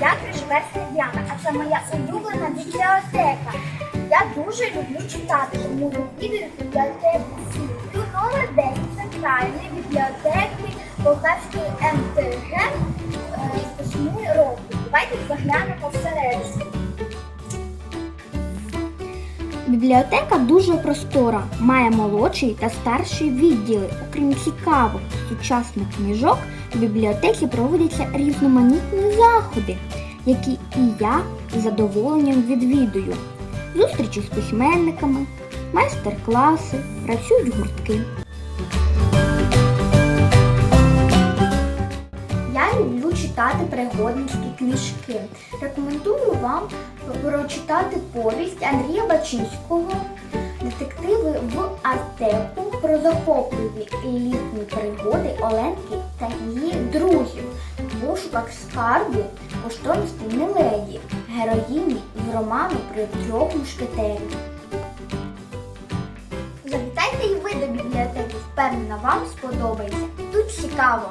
Я Крижверська Діана, а це моя улюблена бібліотека. Я дуже люблю читати, тому відвідую бібліотеку. Тут номер 10 центральної бібліотеки Полтавської МТГ Бібліотека дуже простора, має молодший та старший відділи. Окрім цікавих сучасних книжок, в бібліотеці проводяться різноманітні заходи, які і я з задоволенням відвідую. Зустрічі з письменниками, майстер-класи, працюють гуртки. Читати пригодницькі книжки. Рекомендую вам прочитати повість Андрія Бачинського Детективи в Артеку про захопливі елітні пригоди Оленки та її друзів в пошуках скарбу коштовності Міледі, героїні з роману про трьох мушкетерів. Завітайте і ви до бібліотеки, впевнена, вам сподобається. Тут цікаво.